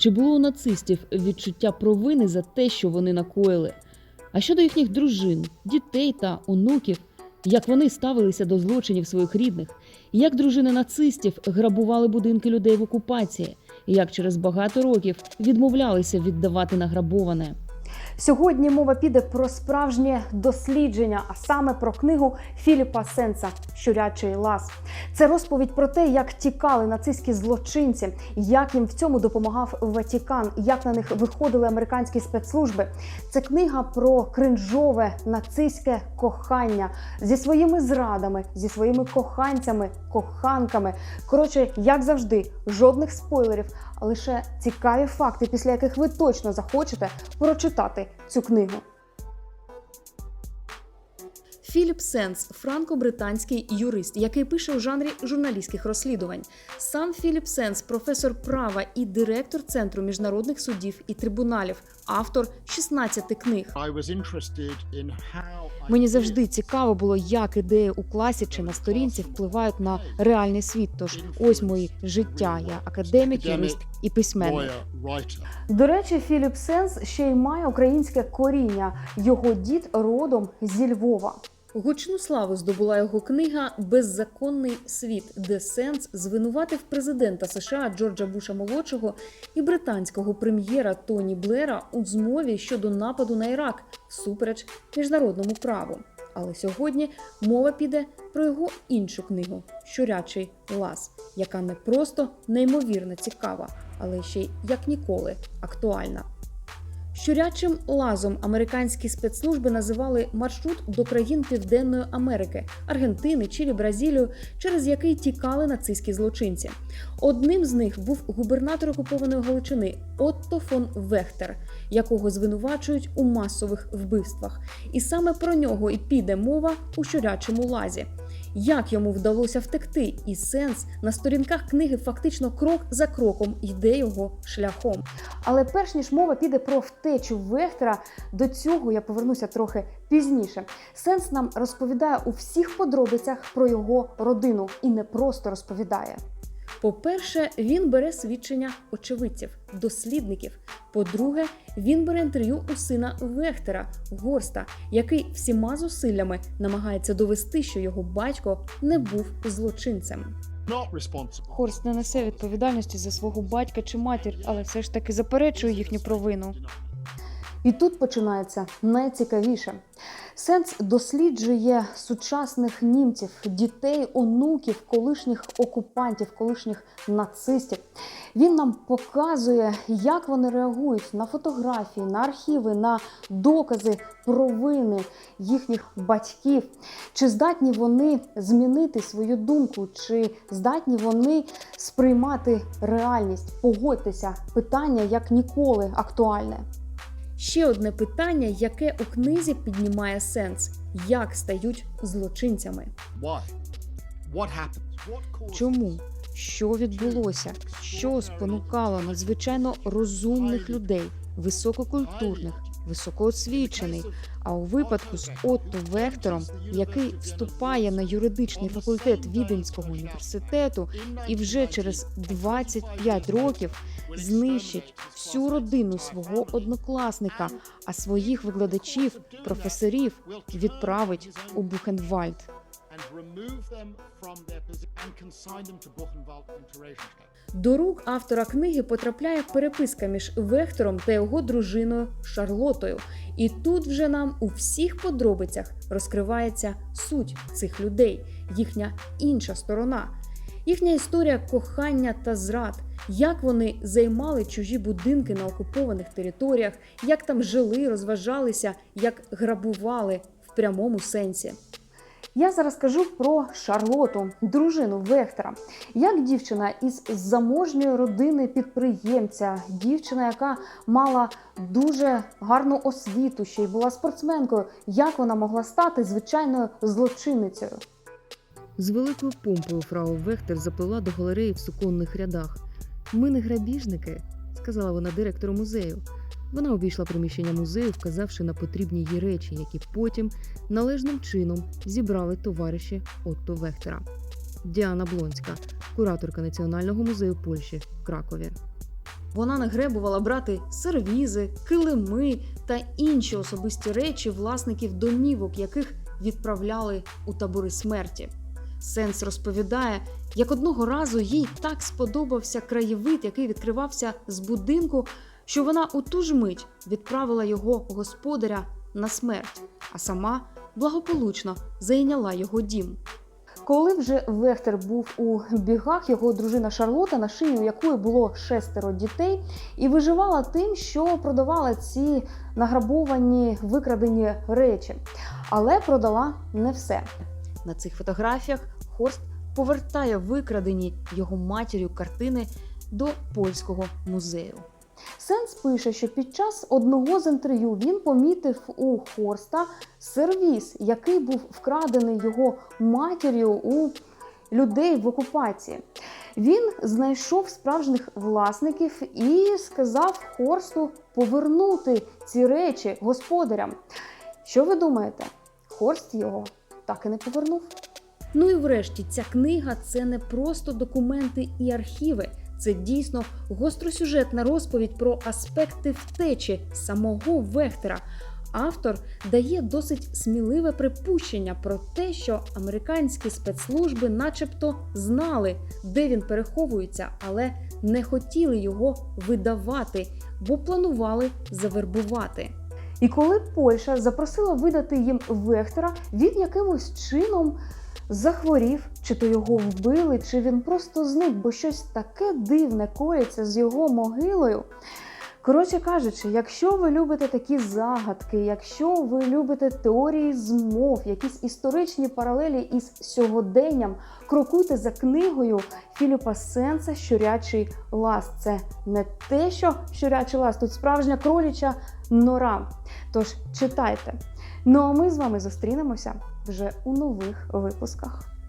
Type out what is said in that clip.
Чи було у нацистів відчуття провини за те, що вони накоїли? А щодо їхніх дружин, дітей та онуків, як вони ставилися до злочинів своїх рідних, як дружини нацистів грабували будинки людей в окупації, як через багато років відмовлялися віддавати награбоване. Сьогодні мова піде про справжнє дослідження, а саме про книгу Філіпа Сенса Щурячий лаз. Це розповідь про те, як тікали нацистські злочинці, як їм в цьому допомагав Ватікан, як на них виходили американські спецслужби. Це книга про кринжове нацистське кохання зі своїми зрадами, зі своїми коханцями, коханками. Коротше, як завжди, жодних спойлерів, лише цікаві факти, після яких ви точно захочете прочитати цю книгу. Філіп Сенс франко-британський юрист, який пише у жанрі журналістських розслідувань. Сам Філіп Сенс, професор права і директор Центру міжнародних судів і трибуналів, автор 16 книг. Мені завжди цікаво було, як ідеї у класі чи на сторінці впливають на реальний світ. Тож ось моє життя. Я академік, юрист і письменник. До речі, Філіп Сенс ще й має українське коріння. Його дід родом зі Львова. Гучну славу здобула його книга Беззаконний світ, де Сенс звинуватив президента США Джорджа Буша молодшого і британського прем'єра Тоні Блера у змові щодо нападу на Ірак всупереч міжнародному праву. Але сьогодні мова піде про його іншу книгу Щурячий лаз, яка не просто неймовірно цікава, але ще й як ніколи актуальна. Щурячим лазом американські спецслужби називали маршрут до країн Південної Америки, Аргентини, Чилі, Бразилію, через який тікали нацистські злочинці. Одним з них був губернатор окупованої Галичини Отто фон Вехтер, якого звинувачують у масових вбивствах. І саме про нього і піде мова у щурячому лазі. Як йому вдалося втекти, і сенс на сторінках книги фактично крок за кроком йде його шляхом. Але перш ніж мова піде про втечу Вехтера, до цього я повернуся трохи пізніше. Сенс нам розповідає у всіх подробицях про його родину і не просто розповідає. По-перше, він бере свідчення очевидців, дослідників. По-друге, він бере інтерв'ю у сина Вехтера Горста, який всіма зусиллями намагається довести, що його батько не був злочинцем. Хорст не несе відповідальності за свого батька чи матір, але все ж таки заперечує їхню провину. І тут починається найцікавіше. Сенс досліджує сучасних німців, дітей, онуків, колишніх окупантів, колишніх нацистів. Він нам показує, як вони реагують на фотографії, на архіви, на докази провини їхніх батьків. Чи здатні вони змінити свою думку, чи здатні вони сприймати реальність? Погодьтеся, питання як ніколи актуальне. Ще одне питання, яке у книзі піднімає сенс: як стають злочинцями? Why? What happened? What Чому? Що відбулося? Що спонукало надзвичайно розумних людей, висококультурних, високоосвічених, а у випадку з Отто Вехтером, який вступає на юридичний факультет Віденського університету і вже через 25 років знищить всю родину свого однокласника, а своїх викладачів, професорів відправить у Бухенвальд. До рук автора книги потрапляє переписка між Вехтером та його дружиною Шарлотою. І тут вже нам у всіх подробицях розкривається суть цих людей, їхня інша сторона, їхня історія кохання та зрад, як вони займали чужі будинки на окупованих територіях, як там жили, розважалися, як грабували в прямому сенсі. Я зараз кажу про Шарлоту, дружину Вехтера. Як дівчина із заможньої родини підприємця, дівчина, яка мала дуже гарну освіту, ще й була спортсменкою, як вона могла стати звичайною злочинницею? З великою помпою фрау Вехтер заплила до галереї в суконних рядах. Ми не грабіжники, сказала вона директору музею. Вона обійшла приміщення музею, вказавши на потрібні їй речі, які потім належним чином зібрали товариші Отто Вехтера. Діана Блонська, кураторка Національного музею Польщі в Кракові. Вона не гребувала брати сервізи, килими та інші особисті речі власників домівок, яких відправляли у табори смерті. Сенс розповідає, як одного разу їй так сподобався краєвид, який відкривався з будинку, що вона у ту ж мить відправила його господаря на смерть, а сама благополучно зайняла його дім. Коли вже Вехтер був у бігах, його дружина Шарлота, на шиї у якої було шестеро дітей, і виживала тим, що продавала ці награбовані викрадені речі, але продала не все. На цих фотографіях Хорст повертає викрадені його матір'ю картини до польського музею. Сенс пише, що під час одного з інтерв'ю він помітив у Хорста сервіс, який був вкрадений його матір'ю у людей в окупації. Він знайшов справжніх власників і сказав Хорсту повернути ці речі господарям. Що ви думаєте? Хорст його так і не повернув. Ну і врешті ця книга це не просто документи і архіви. Це дійсно гостросюжетна розповідь про аспекти втечі самого Вехтера. Автор дає досить сміливе припущення про те, що американські спецслужби, начебто, знали, де він переховується, але не хотіли його видавати, бо планували завербувати. І коли Польща запросила видати їм Вехтера, він якимось чином захворів, чи то його вбили, чи він просто зник, бо щось таке дивне коїться з його могилою. Коротше кажучи, якщо ви любите такі загадки, якщо ви любите теорії змов, якісь історичні паралелі із сьогоденням, крокуйте за книгою Філіпа Сенса Щурячий лаз. Це не те, що щурячий лаз, тут справжня кроліча нора. Тож читайте. Ну а ми з вами зустрінемося вже у нових випусках.